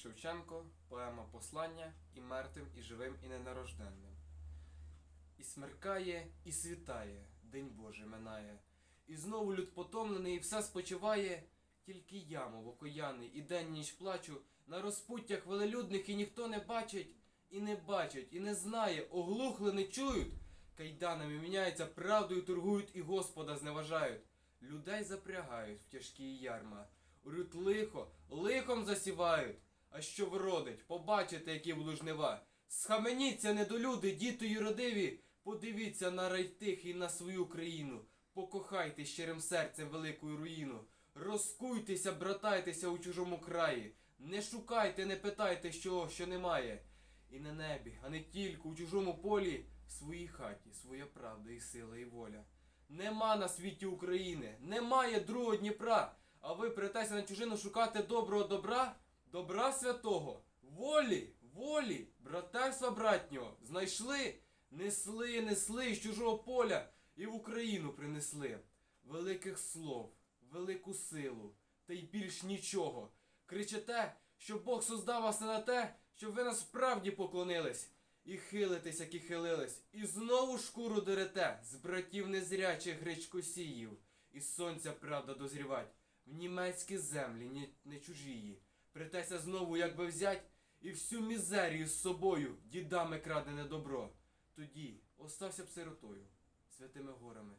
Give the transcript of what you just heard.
Шевченко, поема Послання і мертвим, і живим, і ненарожденним. І смеркає, і світає, день Божий минає. І знову люд потомлений, і все спочиває. Тільки я, мов окояний, і день ніч плачу на розпуттях велелюдних, і ніхто не бачить, і не бачить, і не знає, оглухли не чують. Кайданами міняються, правдою торгують і Господа зневажають. Людей запрягають в тяжкі ярма. Урють лихо, лихом засівають. А що вродить, побачите, які будуть жнива. Схаменіться, недолюди, діти юродиві, подивіться на рай тихий, на свою країну. Покохайте щирим серцем велику руїну. Розкуйтеся, братайтеся у чужому краї. Не шукайте, не питайте, що, що немає. І на небі, а не тільки у чужому полі, в своїй хаті, своя правда і сила, і воля. Нема на світі України, немає другого Дніпра. А ви притеся на чужину шукати доброго добра, добра святого, волі, волі, братерства братнього, знайшли, несли, несли з чужого поля і в Україну принесли. Великих слов, велику силу, та й більш нічого. Кричите, що Бог создав вас не на те, щоб ви нас справді поклонились. І хилитесь, як і хилились, і знову шкуру дерете з братів незрячих гречкосіїв, і сонця правда дозрівать, в німецькі землі, не, не чужії. Притеся знову, як би взять, і всю мізерію з собою дідами крадене добро. Тоді остався б сиротою, святими горами